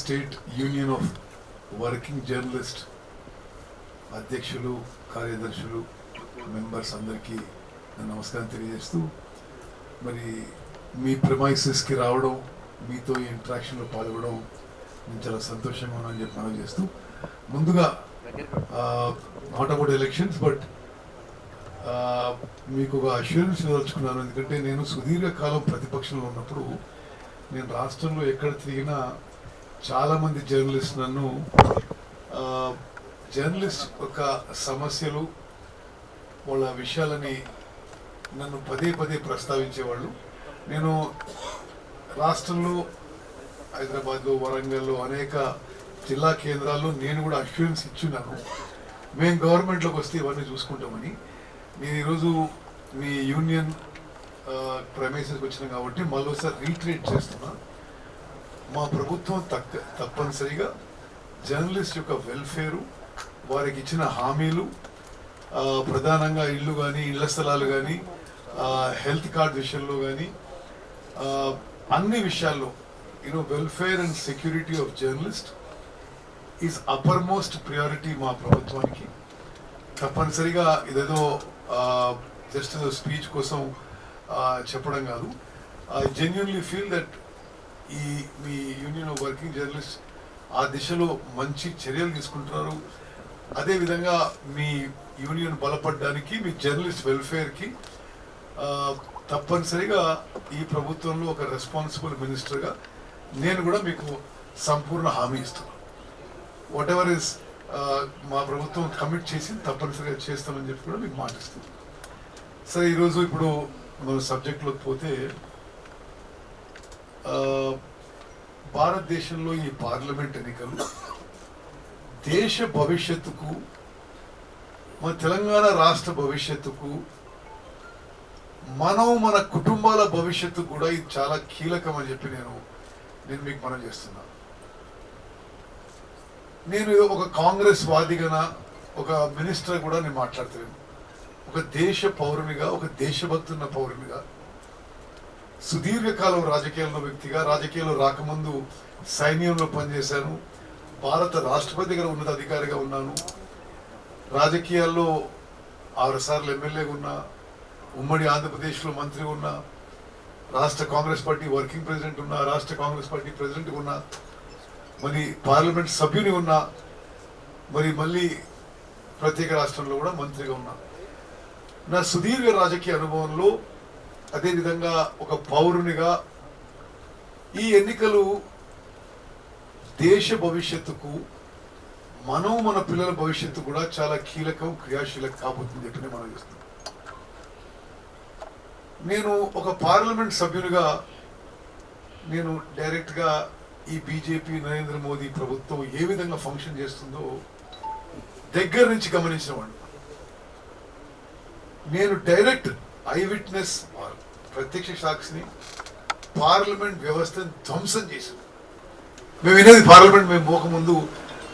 State union of working journalist అధ్యక్షులు కార్యదర్శులు members అందరికీ నమస్కారం తెలియజేస్తూ మరి మీ ప్రమైసెస్కి రావడం మీతో ఈ ఇంట్రాక్షన్లో పాల్గొనడం నేను చాలా సంతోషంగా ఉన్నానని చెప్పి మనం చేస్తూ ముందుగా నాట్ అబౌట్ ఎలక్షన్స్ బట్ మీకు ఒక అష్యూరెన్స్ ఇవ్వదలుచుకున్నాను. ఎందుకంటే నేను సుదీర్ఘకాలం ప్రతిపక్షంలో ఉన్నప్పుడు నేను రాష్ట్రంలో ఎక్కడ తిరిగినా చాలామంది జర్నలిస్ట్ నన్ను జర్నలిస్ట్ యొక్క సమస్యలు వాళ్ళ విషయాలని నన్ను పదే పదే ప్రస్తావించేవాళ్ళు. నేను రాష్ట్రంలో హైదరాబాద్లో వరంగల్లో అనేక జిల్లా కేంద్రాల్లో నేను కూడా అష్యూరెన్స్ ఇచ్చున్నాను. మేము గవర్నమెంట్లోకి వస్తే ఇవన్నీ చూసుకుంటామని. నేను ఈరోజు మీ యూనియన్ ప్రమేసెస్కి వచ్చినా కాబట్టి మళ్ళీ ఒకసారి రీట్రేట్ చేస్తున్నాను మా ప్రభుత్వం తక్క తప్పనిసరిగా జర్నలిస్ట్ యొక్క వెల్ఫేరు వారికి ఇచ్చిన హామీలు ప్రధానంగా ఇల్లు కానీ ఇళ్ళ స్థలాలు కానీ హెల్త్ కార్డ్ విషయంలో కానీ అన్ని విషయాల్లో you know welfare and security of journalist is uppermost priority మా ప్రభుత్వానికి. తప్పనిసరిగా ఇదేదో జస్ట్ స్పీచ్ కోసం చెప్పడం కాదు. ఐ జెన్యున్లీ ఫీల్ దట్ ఈ మీ యూనియన్ ఆఫ్ వర్కింగ్ జర్నలిస్ట్ ఆ దిశలో మంచి చర్యలు తీసుకుంటున్నారు. అదేవిధంగా మీ యూనియన్ బలపడడానికి మీ జర్నలిస్ట్ వెల్ఫేర్కి తప్పనిసరిగా ఈ ప్రభుత్వంలో ఒక రెస్పాన్సిబుల్ మినిస్టర్గా నేను కూడా మీకు సంపూర్ణ హామీ ఇస్తున్నాను. వాట్ ఎవర్ ఇస్ మా ప్రభుత్వం కమిట్ చేసి తప్పనిసరిగా చేస్తామని చెప్పి కూడా మీకు మాటిస్తున్నాను. సరే ఈరోజు ఇప్పుడు మన సబ్జెక్ట్లోకి పోతే ఆ, భారతదేశంలో ఈ పార్లమెంట్ ఎన్నికలు దేశ భవిష్యత్తుకు మన తెలంగాణ రాష్ట్ర భవిష్యత్తుకు మనం మన కుటుంబాల భవిష్యత్తు కూడా ఇది చాలా కీలకం అని చెప్పి నేను నేను మీకు మనం చేస్తున్నా. నేను ఒక కాంగ్రెస్ వాదిగా ఒక మినిస్టర్ కూడా నేను మాట్లాడతాను ఒక దేశ పౌరునిగా ఒక దేశభక్తున్న పౌరునిగా సుదీర్ఘకాలం రాజకీయాల్లో వ్యక్తిగా రాజకీయాల్లో రాకముందు సైన్యంలో పనిచేశాను. భారత రాష్ట్రపతి దగ్గర ఉన్నత అధికారిగా ఉన్నాను. రాజకీయాల్లో ఆరుసార్లు ఎమ్మెల్యేగా ఉన్నా ఉమ్మడి ఆంధ్రప్రదేశ్లో మంత్రి ఉన్నా రాష్ట్ర కాంగ్రెస్ పార్టీ వర్కింగ్ ప్రెసిడెంట్ ఉన్నా రాష్ట్ర కాంగ్రెస్ పార్టీ ప్రెసిడెంట్ ఉన్నా మరి పార్లమెంట్ సభ్యుని ఉన్నా మరి మళ్ళీ ప్రత్యేక రాష్ట్రంలో కూడా మంత్రిగా ఉన్నా. నా సుదీర్ఘ రాజకీయ అనుభవంలో అదేవిధంగా ఒక పౌరునిగా ఈ ఎన్నికలు దేశ భవిష్యత్తుకు మనం మన పిల్లల భవిష్యత్తు కూడా చాలా కీలకం క్రియాశీలకం కాబోతుంది చెప్పి మనం చేస్తున్నాం. నేను ఒక పార్లమెంట్ సభ్యునిగా నేను డైరెక్ట్గా ఈ బీజేపీ నరేంద్ర మోదీ ప్రభుత్వం ఏ విధంగా ఫంక్షన్ చేస్తుందో దగ్గర నుంచి గమనించిన వాడిని. నేను డైరెక్ట్ ఐ విట్నెస్ ప్రత్యక్ష సాక్షిని పార్లమెంట్ వ్యవస్థను ధ్వంసం చేసింది. మేము వినేది పార్లమెంట్ మేము పోకముందు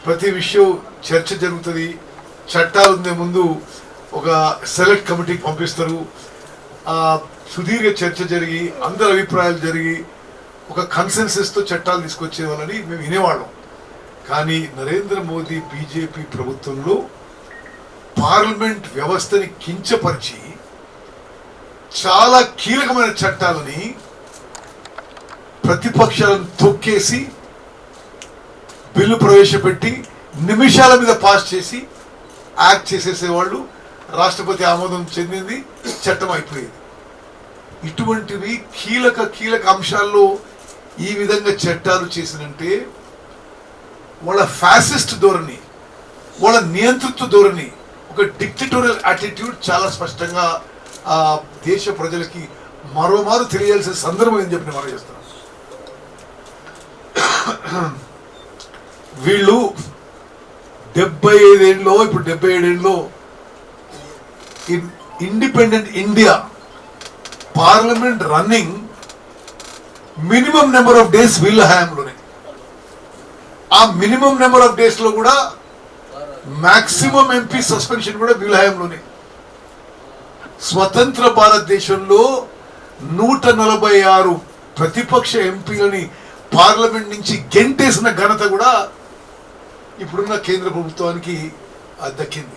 ప్రతి విషయం చర్చ జరుగుతుంది. చట్టాలు ఉండే ముందు ఒక సెలెక్ట్ కమిటీకి పంపిస్తారు. సుదీర్ఘ చర్చ జరిగి అందరి అభిప్రాయాలు జరిగి ఒక కన్సెన్సెస్తో చట్టాలు తీసుకొచ్చేవాళ్ళని మేము వినేవాళ్ళం. కానీ నరేంద్ర మోదీ బీజేపీ ప్రభుత్వంలో పార్లమెంట్ వ్యవస్థని కించపరిచి చాలా కీలకమైన చట్టాలని ప్రతిపక్షాలను తొక్కేసి బిల్లు ప్రవేశపెట్టి నిమిషాల మీద పాస్ చేసి యాక్ట్ చేసేసేవాళ్ళు రాష్ట్రపతి ఆమోదం చెందింది చట్టం అయిపోయేది. ఇటువంటివి కీలక కీలక అంశాల్లో ఈ విధంగా చట్టాలు చేసినంటే వాళ్ళ ఫ్యాసిస్ట్ ధోరణి వాళ్ళ నియంతృత్వ ధోరణి ఒక డిక్టటోరియల్ యాటిట్యూడ్ చాలా స్పష్టంగా ఆ దేశ ప్రజలకి మరోమారు తెలియాల్సిన సందర్భం అని చెప్పి మనం చేస్తాం వీళ్ళు డెబ్బై ఐదేళ్ళలో ఇప్పుడు డెబ్బై ఏడేళ్ళలో independent India parliament running minimum number of days వీళ్ళ హయాంలోనే ఆ మినిమం నెంబర్ ఆఫ్ డేస్లో కూడా మాక్సిమం ఎంపీ సస్పెన్షన్ కూడా వీళ్ళ హయాంలోనే స్వతంత్ర భారతదేశంలో నూట నలభై ఆరు ప్రతిపక్ష ఎంపీలని పార్లమెంట్ నుంచి గెంటేసిన ఘనత కూడా ఇప్పుడున్న కేంద్ర ప్రభుత్వానికి దక్కింది.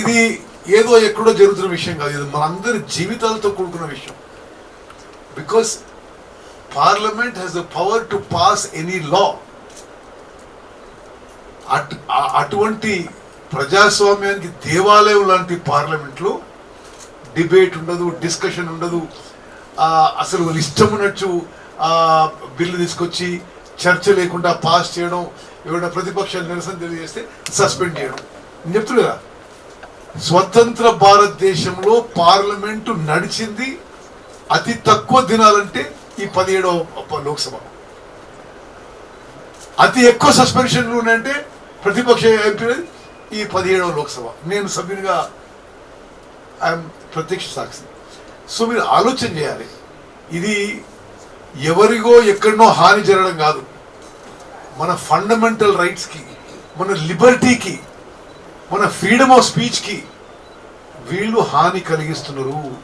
ఇది ఏదో ఎక్కడో జరుగుతున్న విషయం కాదు. ఇది మనందరి జీవితాలతో కూడుకున్న విషయం. Because parliament has the power to pass any law అటు అటువంటి ప్రజాస్వామ్యానికి దేవాలయం లాంటి పార్లమెంట్లో డిబేట్ ఉండదు డిస్కషన్ ఉండదు. అసలు వాళ్ళు ఇష్టం ఉన్నట్టు బిల్లు తీసుకొచ్చి చర్చ లేకుండా పాస్ చేయడం ఏమైనా ప్రతిపక్షాలు నిరసన తెలియజేస్తే సస్పెండ్ చేయడం. నేను చెప్తున్నా స్వతంత్ర భారతదేశంలో పార్లమెంటు నడిచింది అతి తక్కువ దినాలంటే ఈ పదిహేడవ లోక్సభ. అతి ఎక్కువ సస్పెన్షన్లు ఉన్నాయంటే ప్రతిపక్ష ఎంపీ ఈ పదిహేడవ లోక్సభ. నేను సభ్యునిగా ఐఎమ్ ప్రత్యక్ష సాక్షి. సో మీరు ఆలోచన చేయాలి. ఇది ఎవరిగో ఎక్కడనో హాని జరగడం కాదు. మన ఫండమెంటల్ రైట్స్కి మన లిబర్టీకి మన ఫ్రీడమ్ ఆఫ్ స్పీచ్కి వీళ్ళు హాని కలిగిస్తున్నారు.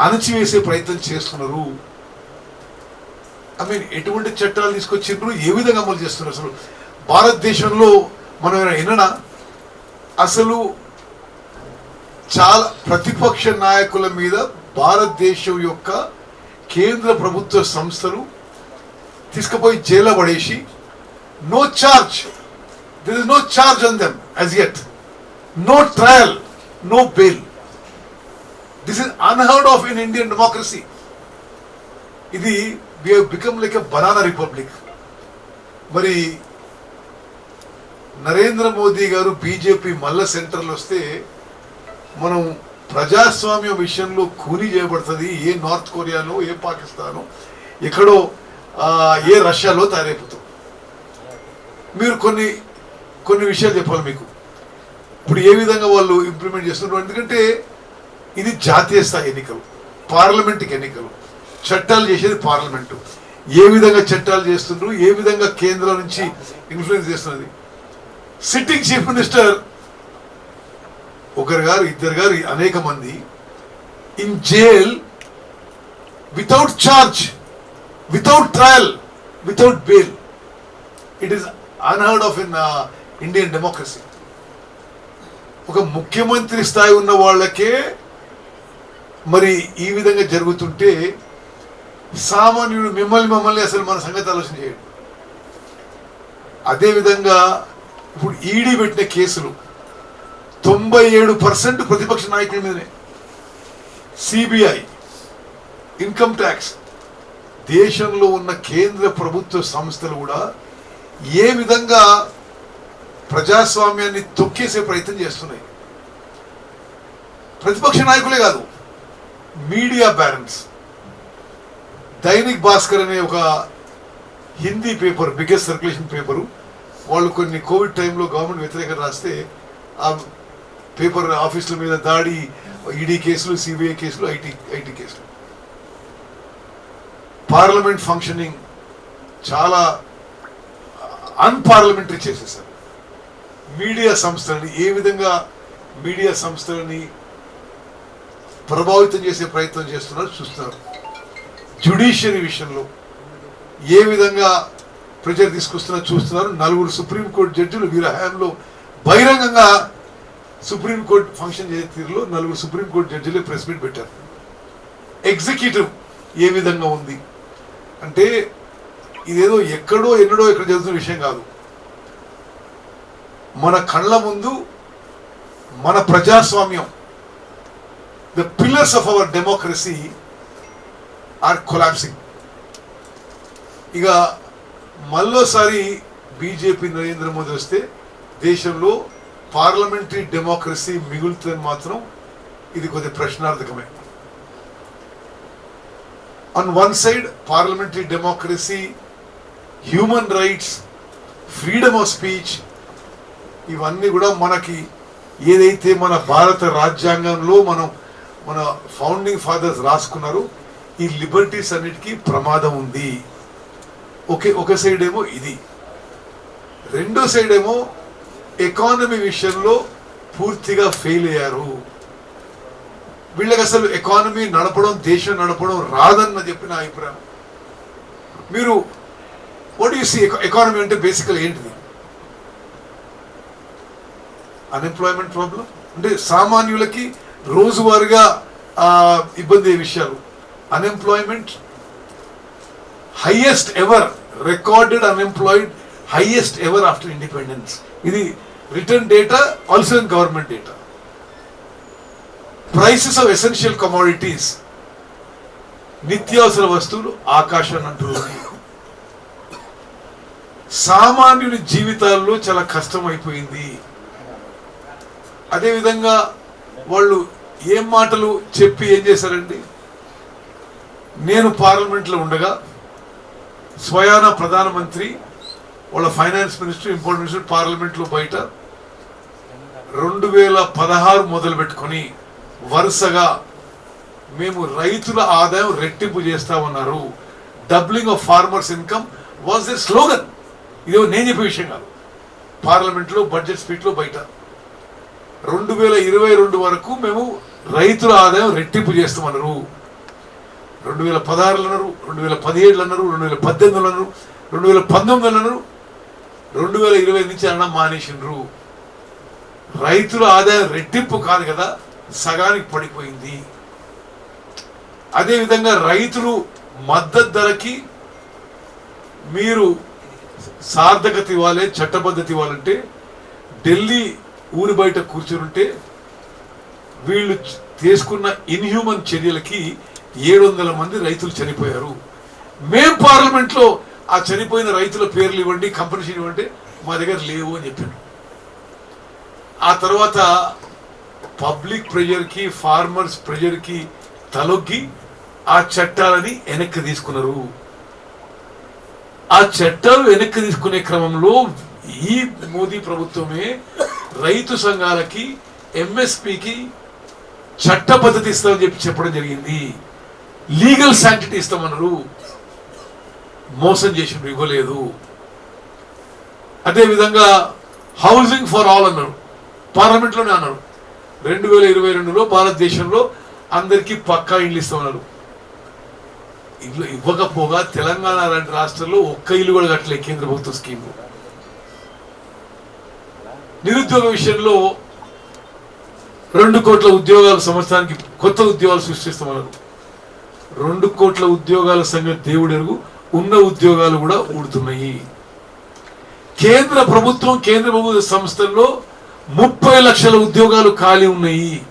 అణచివేసే ప్రయత్నం చేస్తున్నారు. ఐ మీన్ ఎటువంటి చట్టాలు తీసుకొచ్చిండ్రు? ఏ విధంగా అమలు చేస్తున్నారు అసలు? భారతదేశంలో మనం వినడా అసలు చాలా ప్రతిపక్ష నాయకుల మీద భారతదేశం యొక్క కేంద్ర ప్రభుత్వ సంస్థలు తీసుకుపోయి జైల్లో పడేసి no charge there is no charge on them as at no trial no bail this is unheard of in Indian democracy ఇది we become like a banana republic మరి నరేంద్ర మోదీ గారు బీజేపీ మల్ల సెంటర్లు వస్తే మనం ప్రజాస్వామ్య విషయంలో కూలీ చేయబడుతుంది. ఏ నార్త్ కొరియాలో ఏ పాకిస్తాను ఎక్కడో ఏ రష్యాలో తయారైపోతాం. మీరు కొన్ని కొన్ని విషయాలు చెప్పాలి మీకు. ఇప్పుడు ఏ విధంగా వాళ్ళు ఇంప్లిమెంట్ చేస్తున్నారు? ఎందుకంటే ఇది జాతీయ స్థాయి ఎన్నికలు. పార్లమెంట్కి ఎన్నికలు. చట్టాలు చేసేది పార్లమెంటు. ఏ విధంగా చట్టాలు చేస్తుండ్రు ఏ విధంగా కేంద్రం నుంచి ఇన్ఫ్లుయెన్స్ చేస్తున్నది? సిట్టింగ్ చీఫ్ మినిస్టర్ ఒకరు గారు ఇద్దరు గారు అనేక మంది in jail without charge without trial without bail it is unheard of in Indian democracy ఒక ముఖ్యమంత్రి స్థాయి ఉన్న వాళ్ళకే మరి ఈ విధంగా జరుగుతుంటే సామాన్యుడు మిమ్మల్ని మమ్మల్ని అసలు మన సంగతి ఆలోచన చేయండి. అదేవిధంగా ఇప్పుడు ఈడీ పెట్టిన కేసులు. తొంభై ఏడు పర్సెంట్ ప్రతిపక్ష నాయకుల మీదనే. సిబిఐ ఇన్కమ్ ట్యాక్స్ దేశంలో ఉన్న కేంద్ర ప్రభుత్వ సంస్థలు కూడా ఏ విధంగా ప్రజాస్వామ్యాన్ని తొక్కేసే ప్రయత్నం చేస్తున్నాయి. ప్రతిపక్ష నాయకులే కాదు మీడియా బ్యాలెన్స్ దైనిక్ భాస్కర్ అనే ఒక Hindi paper biggest circulation paper వాళ్ళు కొన్ని కోవిడ్ టైంలో గవర్నమెంట్ వ్యతిరేకంగా రాస్తే ఆ పేపర్ ఆఫీసుల మీద దాడి ఈడీ కేసులు సిబిఐ కేసులు ఐటీ ఐటీ కేసులు. పార్లమెంట్ ఫంక్షనింగ్ చాలా అన్పార్లమెంటరీ చేసేసారు. మీడియా సంస్థలని ఏ విధంగా మీడియా సంస్థలని ప్రభావితం చేసే ప్రయత్నం చేస్తున్నారు చూస్తున్నారు. జ్యుడిషియరీ విషయంలో ఏ విధంగా ప్రెజర్ తీసుకొస్తున్నారు చూస్తున్నారు. నలుగురు సుప్రీంకోర్టు జడ్జిలు వీరి హయాంలో బహిరంగంగా సుప్రీంకోర్టు ఫంక్షన్ చేసే తీరులో నలుగురు సుప్రీంకోర్టు జడ్జిలే ప్రెస్ మీట్ పెట్టారు. ఎగ్జిక్యూటివ్ ఏ విధంగా ఉంది? అంటే ఇదేదో ఎక్కడో ఎన్నడో ఎక్కడ జరుగుతున్న విషయం కాదు. మన కళ్ళ ముందు మన ప్రజాస్వామ్యం the pillars of our democracy are collapsing ఇక మళ్ళోసారి బీజేపీ నరేంద్ర మోదీ వస్తే దేశంలో పార్లమెంటరీ డెమోక్రసీ మిగులుతుందని మాత్రం ఇది కొద్ది ప్రశ్నార్థకమే. On one side parliamentary democracy human rights freedom of speech ఇవన్నీ కూడా మనకి ఏదైతే మన భారత రాజ్యాంగంలో మనం మన ఫౌండింగ్ ఫాదర్స్ రాసుకున్నారో ఈ లిబర్టీస్ అన్నిటికీ ప్రమాదం ఉంది. ఒకే ఒక సైడ్ ఏమో ఇది. రెండో సైడ్ ఏమో ఎకానమీ విషయంలో పూర్తిగా ఫెయిల్ అయ్యారు. వీళ్ళకి అసలు ఎకానమీ నడపడం దేశం నడపడం రాదన్న చెప్పిన అభిప్రాయం. మీరు వాట్ యూ సీ ఎకానమీ అంటే బేసికల్ ఏంటిది? అన్ఎంప్లాయ్మెంట్ ప్రాబ్లం అంటే సామాన్యులకి రోజువారీగా ఇబ్బంది అయ్యే విషయాలు. Unemployment highest ever recorded unemployed highest ever after independence ఇది return data also in government data prices of essential commodities నిత్యావసర వస్తువులు ఆకాశం అంటున్నాయి సామాన్యుని జీవితాల్లో చాలా కష్టం అయిపోయింది అదేవిధంగా వాళ్ళు ఏం మాటలు చెప్పి ఏం చేశారండి నేను పార్లమెంట్లో ఉండగా స్వయాన ప్రధానమంత్రి వాళ్ళ ఫైనాన్స్ మినిస్టర్ ఇంపోర్ట్ మినిస్టర్ పార్లమెంట్లో బయట రెండు వేల పదహారు మొదలు పెట్టుకొని వరుసగా మేము రైతుల ఆదాయం రెట్టింపు చేస్తామన్నారు. Doubling of farmers income was the slogan ఇదే నేను చెప్పే విషయం కాదు. పార్లమెంట్లో బడ్జెట్ స్పీచ్లో బయట. రెండు వేల ఇరవై రెండు వరకు మేము రైతుల ఆదాయం రెట్టింపు చేస్తామన్నారు. రెండు వేల పదహారులు అన్నారు రెండు వేల పదిహేడులు అన్నారు రెండు వేల పద్దెనిమిదిలో అన్నారు రెండు వేల పంతొమ్మిదిలో అన్నారు రెండు వేల ఇరవై నుంచి అనడం మానేసిండ్రు. రైతుల ఆదాయం రెట్టింపు కాదు కదా సగానికి పడిపోయింది. అదేవిధంగా రైతులు మద్దతు ధరకి మీరు సార్థకత ఇవ్వాలి చట్టబద్ధత ఇవ్వాలంటే ఢిల్లీ ఊరి బయట కూర్చుంటే వీళ్ళు తీసుకున్న ఇన్హ్యూమన్ చర్యలకి ఏడు వందల మంది రైతులు చనిపోయారు. మేం పార్లమెంట్లో ఆ చనిపోయిన రైతుల పేర్లు ఇవ్వండి కంపెనీషన్ ఇవ్వండి మా దగ్గర లేవు అని చెప్పాను ఆ తర్వాత పబ్లిక్ ప్రెజర్కి ఫార్మర్స్ ప్రెజర్కి తలొగ్గి ఆ చట్టాలని వెనక్కి తీసుకున్నారు. ఆ చట్టాలు వెనక్కి తీసుకునే క్రమంలో ఈ మోదీ ప్రభుత్వమే రైతు సంఘాలకి ఎంఎస్పికి చట్ట పద్ధతి ఇస్తామని చెప్పి చెప్పడం జరిగింది. లీగల్ శాంటిటీ ఇస్తామన్నారు. మోసం చేసి ఇవ్వలేదు. అదేవిధంగా హౌసింగ్ ఫర్ ఆల్ అన్నారు. పార్లమెంట్లోనే అన్నారు. రెండు వేల ఇరవై రెండులో భారతదేశంలో అందరికీ పక్కా ఇల్లు ఇస్తామన్నారు. ఇల్లు ఇవ్వకపోగా తెలంగాణ లాంటి రాష్ట్రంలో ఒక్క ఇల్లు కూడా కట్టలేదు కేంద్ర ప్రభుత్వ స్కీమ్. నిరుద్యోగ విషయంలో రెండు కోట్ల ఉద్యోగాల సంవత్సరానికి కొత్త ఉద్యోగాలు సృష్టిస్తామన్నారు. రెండు కోట్ల ఉద్యోగాల సంగతి దేవుడు ఎరుగు ఉన్న ఉద్యోగాలు కూడా ఊడుతున్నాయి. కేంద్ర ప్రభుత్వం కేంద్ర ప్రభుత్వ సంస్థల్లో ముప్పై లక్షల ఉద్యోగాలు ఖాళీ ఉన్నాయి.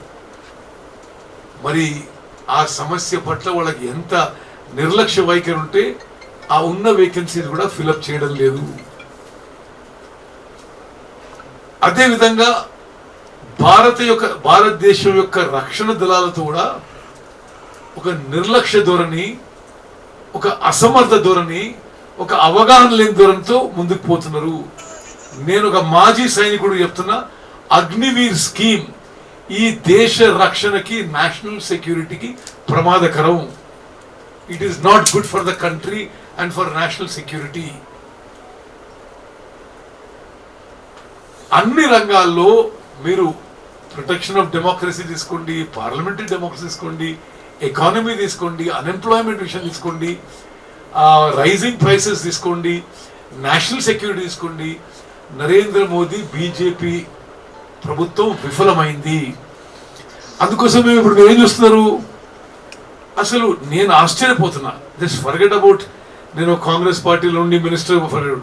మరి ఆ సమస్య పట్ల వాళ్ళకి ఎంత నిర్లక్ష్య వైఖరి ఉంటే ఆ ఉన్న వేకెన్సీని కూడా ఫిలప్ చేయడం లేదు. అదేవిధంగా భారత యొక్క భారతదేశం యొక్క రక్షణ దళాలతో కూడా ఒక నిర్లక్ష్య ధోరణి ఒక అసమర్థ ధోరణి ఒక అవగాహన లేని ధోరణితో ముందుకు పోతున్నారు. నేను ఒక మాజీ సైనికుడు చెప్తున్నా అగ్నివీర్ స్కీమ్ ఈ దేశ రక్షణకి నేషనల్ సెక్యూరిటీకి ప్రమాదకరం. It is not good for the country and for national security అన్ని రంగాల్లో మీరు ప్రొటెక్షన్ ఆఫ్ డెమోక్రసీ తీసుకోండి పార్లమెంటరీ డెమోక్రసీ తీసుకోండి ఎకానమీ తీసుకోండి అన్ఎంప్లాయ్మెంట్ విషయం తీసుకోండి రైజింగ్ ప్రైసెస్ తీసుకోండి నేషనల్ సెక్యూరిటీ తీసుకోండి. నరేంద్ర మోదీ బీజేపీ ప్రభుత్వం విఫలమైంది. అందుకోసం ఇప్పుడు మీరు ఏం చూస్తున్నారు? అసలు నేను ఆశ్చర్యపోతున్నా. జస్ట్ ఫర్గెట్ అబౌట్ నేను కాంగ్రెస్ పార్టీలో ఉండి మినిస్టర్ ఫర్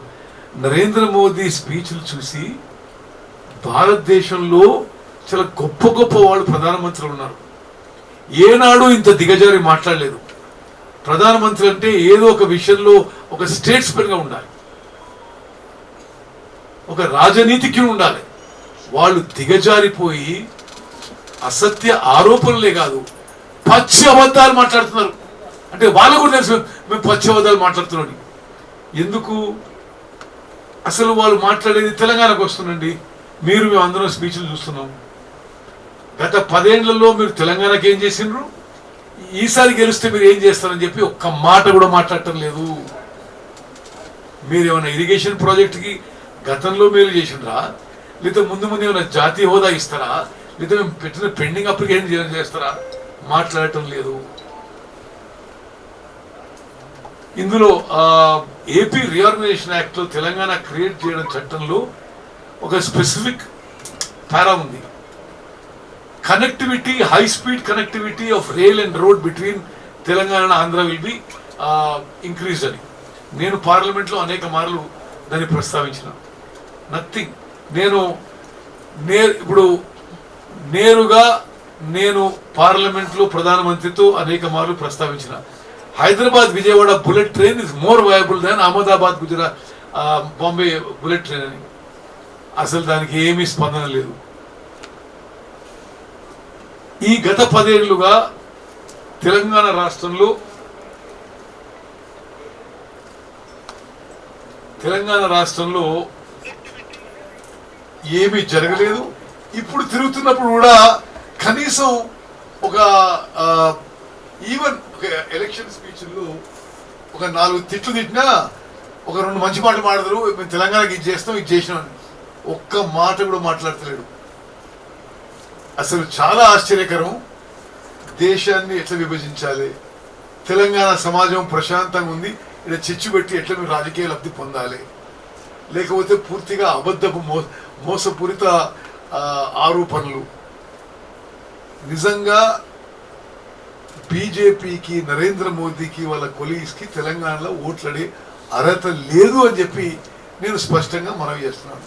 నరేంద్ర మోదీ స్పీచ్లు చూసి భారతదేశంలో చాలా గొప్ప గొప్ప వాళ్ళు ప్రధానమంత్రులు ఉన్నారు. ఏనాడు ఇంత దిగజారి మాట్లాడలేదు. ప్రధానమంత్రి అంటే ఏదో ఒక విషయంలో ఒక స్టేట్స్మెన్గా ఉండాలి. ఒక రాజనీతికి ఉండాలి. వాళ్ళు దిగజారిపోయి అసత్య ఆరోపణలే కాదు పచ్చి అబద్ధాలు మాట్లాడుతున్నారు. అంటే వాళ్ళు కూడా తెలుసు మేము పచ్చి అబద్ధాలు మాట్లాడుతున్నాం ఎందుకు? అసలు వాళ్ళు మాట్లాడేది తెలంగాణకు వస్తుందండి. మీరు మేము అందరం స్పీచ్లు చూస్తున్నాం. గత పదేళ్ళలో మీరు తెలంగాణకి ఏం చేసిండ్రు? ఈసారి గెలిస్తే మీరు ఏం చేస్తారని చెప్పి ఒక్క మాట కూడా మాట్లాడటం లేదు. మీరు ఏమైనా ఇరిగేషన్ ప్రాజెక్ట్కి గతంలో మేలు చేసిండ్రా? లేదా ముందు ముందు ఏమైనా జాతీయ హోదా ఇస్తారా? లేదా మేము పెట్టిన పెండింగ్ అప్లికేషన్ చేస్తారా? మాట్లాడటం లేదు. ఇందులో ఏపీ రీఆర్గనైజేషన్ యాక్ట్లో తెలంగాణ క్రియేట్ చేయడం చట్టంలో ఒక స్పెసిఫిక్ పారా ఉంది. Connectivity high speed connectivity of rail and road between Telangana Andhra will be increase అని. నేను పార్లమెంట్లో అనేక మార్లు దాన్ని ప్రస్తావించిన. నథింగ్ నేను నే ఇప్పుడు నేరుగా నేను పార్లమెంట్లో ప్రధానమంత్రితో అనేక మార్లు ప్రస్తావించిన. Hyderabad Vijayawada bullet train is more viable than Ahmedabad Gujarat Bombay bullet train అని. అసలు దానికి ఏమీ స్పందన లేదు. ఈ గత పదేళ్ళుగా తెలంగాణ రాష్ట్రంలో తెలంగాణ రాష్ట్రంలో ఏమీ జరగలేదు. ఇప్పుడు తిరుగుతున్నప్పుడు కూడా కనీసం ఒక ఈవెన్ ఒక ఎలక్షన్ స్పీచ్లు ఒక నాలుగు తిట్లు తిట్టినా ఒక రెండు మంచి మాటలు మాడతారు మేము తెలంగాణకి ఇది చేస్తాం ఇది చేసినాం ఒక్క మాట కూడా మాట్లాడతలేడు. అసలు చాలా ఆశ్చర్యకరం. దేశాన్ని ఎట్లా విభజించాలి? తెలంగాణ సమాజం ప్రశాంతంగా ఉంది. ఇక్కడ చిచ్చు పెట్టి ఎట్లా మీరు రాజకీయ లబ్ధి పొందాలి? లేకపోతే పూర్తిగా అబద్ధపు మో మోసపూరిత ఆరోపణలు. నిజంగా బీజేపీకి నరేంద్ర మోదీకి వాళ్ళ కొలీగ్స్కి తెలంగాణలో ఓట్లడే అర్హత లేదు అని చెప్పి నేను స్పష్టంగా మనవి చేస్తున్నాను.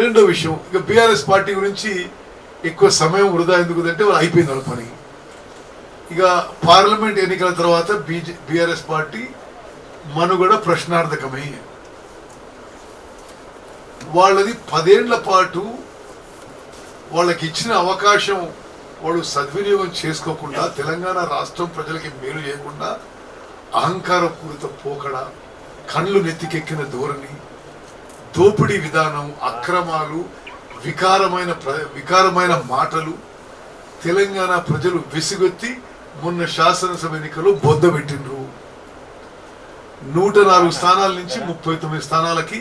రెండో విషయం ఇక బీఆర్ఎస్ పార్టీ గురించి ఎక్కువ సమయం వృధా ఎందుకు అంటే వాళ్ళు అయిపోయింది వాళ్ళ పని. ఇక పార్లమెంట్ ఎన్నికల తర్వాత బీజే బీఆర్ఎస్ పార్టీ మనుగడ ప్రశ్నార్థకమే. వాళ్ళది పదేళ్ళ పాటు వాళ్ళకి ఇచ్చిన అవకాశం వాళ్ళు సద్వినియోగం చేసుకోకుండా తెలంగాణ రాష్ట్రం ప్రజలకి మేలు చేయకుండా అహంకారపూరిత పోకడ కళ్ళు నెత్తికెక్కిన ధోరణి దోపిడీ విధానం అక్రమాలు వికారమైన ప్ర- వికారమైన మాటలు తెలంగాణ ప్రజలు విసుగొత్తి మొన్న శాసనసభ ఎన్నికల్లో బొద్దబెట్టిండ్రు నూట నాలుగు స్థానాల నుంచి ముప్పై తొమ్మిది స్థానాలకి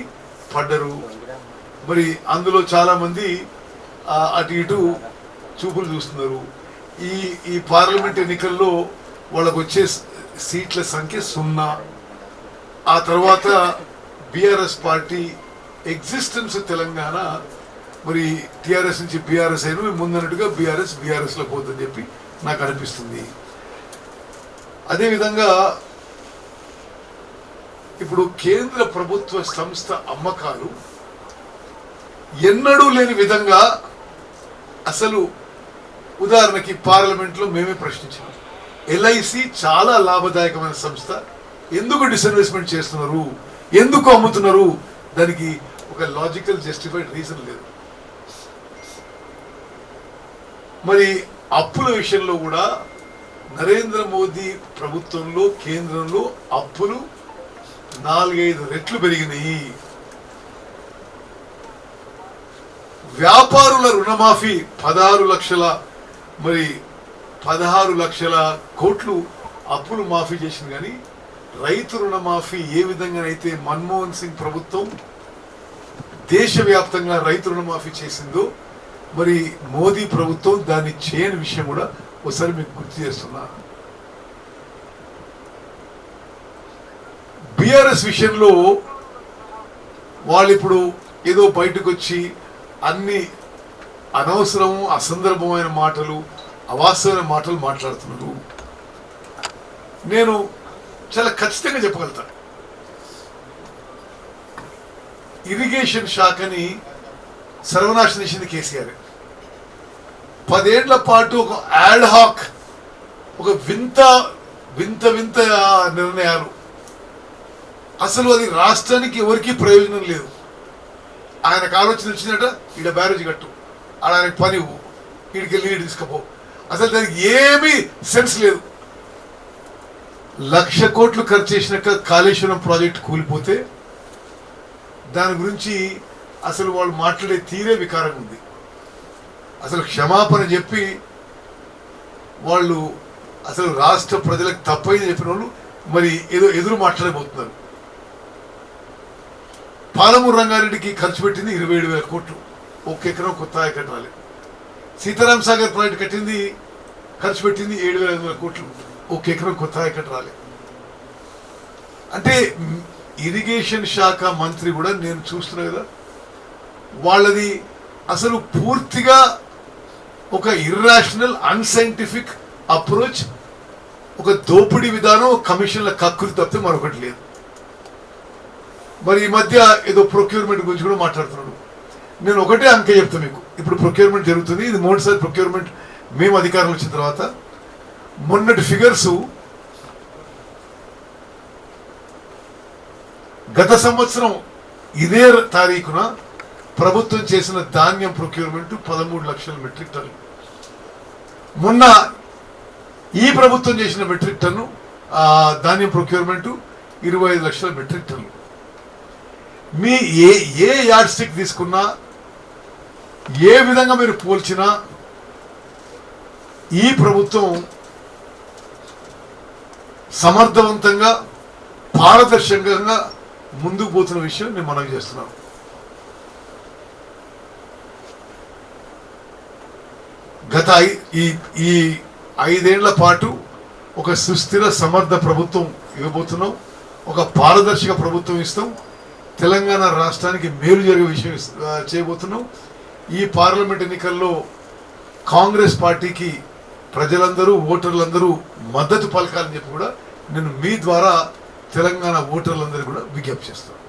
పడ్డరు. మరి అందులో చాలా మంది అటు ఇటు చూపులు చూస్తున్నారు. ఈ ఈ పార్లమెంట్ ఎన్నికల్లో వాళ్ళకు వచ్చే సీట్ల సంఖ్య సున్నా. ఆ తర్వాత బీఆర్ఎస్ పార్టీ ఎగ్జిస్టెన్స్ తెలంగాణ మరి టీఆర్ఎస్ నుంచి బీఆర్ఎస్ అయిన ముందన్నట్టుగా బీఆర్ఎస్ బీఆర్ఎస్లో పోతుందని చెప్పి నాకు అనిపిస్తుంది. అదేవిధంగా ఇప్పుడు కేంద్ర ప్రభుత్వ సంస్థ అమ్మకాలు ఎన్నడూ లేని విధంగా అసలు ఉదాహరణకి పార్లమెంట్లో మేమే ప్రశ్నించాం. ఎల్ఐసి చాలా లాభదాయకమైన సంస్థ. ఎందుకు డిస్ఇన్వెస్ట్మెంట్ చేస్తున్నారు? ఎందుకు అమ్ముతున్నారు? దానికి ఒక లాజికల్ జస్టిఫైడ్ రీజన్ లేదు. మరి అప్పుల విషయంలో కూడా నరేంద్ర మోదీ ప్రభుత్వంలో కేంద్రంలో అప్పులు నాలుగైదు రెట్లు పెరిగినాయి. వ్యాపారుల రుణమాఫీ పదహారు లక్షల మరి పదహారు లక్షల కోట్లు అప్పులు మాఫీ చేసింది కానీ రైతు రుణమాఫీ ఏ విధంగానైతే మన్మోహన్ సింగ్ ప్రభుత్వం దేశవ్యాప్తంగా రైతు రుణమాఫీ చేసిందో మరి మోదీ ప్రభుత్వం దాన్ని చేయని విషయం కూడా ఒకసారి మీకు గుర్తు చేస్తున్నా. బీఆర్ఎస్ విషయంలో వాళ్ళు ఇప్పుడు ఏదో బయటకు వచ్చి అన్ని అనవసరము అసందర్భమైన మాటలు అవాస్తవమైన మాటలు మాట్లాడుతున్నారు. నేను చాలా ఖచ్చితంగా చెప్పగలుగుతాను ఇరిగేషన్ శాఖని సర్వనాశనం చేసింది కేసీఆర్. పదేళ్ళ పాటు ఒక యాడ్ హాక్ ఒక వింత వింత వింత నిర్ణయాలు. అసలు అది రాష్ట్రానికి ఎవరికీ ప్రయోజనం లేదు. ఆయనకు ఆలోచన వచ్చిందట ఈడ బ్యారేజ్ కట్టు. ఆడ ఆయనకు పని ఇవ్వు. ఈడికి ఈడు తీసుకుపో. అసలు దానికి ఏమీ సెన్స్ లేదు. లక్ష కోట్లు ఖర్చు చేసినాక కాళేశ్వరం ప్రాజెక్ట్ కూలిపోతే దాని గురించి అసలు వాళ్ళు మాట్లాడే తీరే వికారంగా ఉంది. అసలు క్షమాపణ చెప్పి వాళ్ళు అసలు రాష్ట్ర ప్రజలకు తప్పైంది చెప్పిన వాళ్ళు మరి ఏదో ఎదురు మాట్లాడబోతున్నారు. పాలమూరు రంగారెడ్డికి ఖర్చు పెట్టింది ఇరవై ఏడు వేల కోట్లు. ఒక ఎకరం కొత్త ఎకరం సీతారాం సాగర్ ప్రాజెక్ట్ కట్టింది ఖర్చు పెట్టింది ఏడు వేల ఐదు వేల కోట్లు. ఒక ఎకరం కొత్త ఎకరం అంటే ఇరిగేషన్ శాఖ మంత్రి కూడా నేను చూస్తున్నా కదా వాళ్ళది అసలు పూర్తిగా ఒక ఇర్రాషనల్ అన్సైంటిఫిక్ అప్రోచ్ ఒక దోపిడీ విధానం కమిషన్ల కక్కులు తప్పితే మరొకటి లేదు. మరి ఈ మధ్య ఏదో ప్రొక్యూర్మెంట్ గురించి కూడా మాట్లాడుతున్నాడు. నేను ఒకటే అంకె చెప్తాను మీకు. ఇప్పుడు ప్రొక్యూర్మెంట్ జరుగుతుంది. ఇది మూడుసారి ప్రొక్యూర్మెంట్ మేము అధికారం వచ్చిన తర్వాత మొన్నటి ఫిగర్స్ గత సంవత్సరం ఇదే తారీఖున ప్రభుత్వం చేసిన ధాన్యం ప్రొక్యూర్మెంట్ పదమూడు లక్షల మెట్రిక్ టన్ మొన్న ఈ ప్రభుత్వం చేసిన మెట్రిక్ టన్ను ధాన్యం ప్రొక్యూర్మెంట్ ఇరవై ఐదు లక్షల మెట్రిక్ టన్ను. మీ ఏ ఏ యాడ్ స్టిక్ తీసుకున్నా ఏ విధంగా మీరు పోల్చినా ఈ ప్రభుత్వం సమర్థవంతంగా పారదర్శకంగా ముందుకు పోతున్న విషయం నేను మనవి చేస్తున్నాను. గత ఈ ఈ ఐదేళ్ళ పాటు ఒక సుస్థిర సమర్థ ప్రభుత్వం ఇవ్వబోతున్నాం. ఒక పారదర్శక ప్రభుత్వం ఇస్తాం. తెలంగాణ రాష్ట్రానికి మేలు జరిగే విషయం చేయబోతున్నాం. ఈ పార్లమెంట్ ఎన్నికల్లో కాంగ్రెస్ పార్టీకి ప్రజలందరూ ఓటర్లందరూ మద్దతు పలకాలని చెప్పి కూడా నేను మీ ద్వారా తెలంగాణ ఓటర్లందరూ కూడా విజ్ఞప్తి చేస్తాను.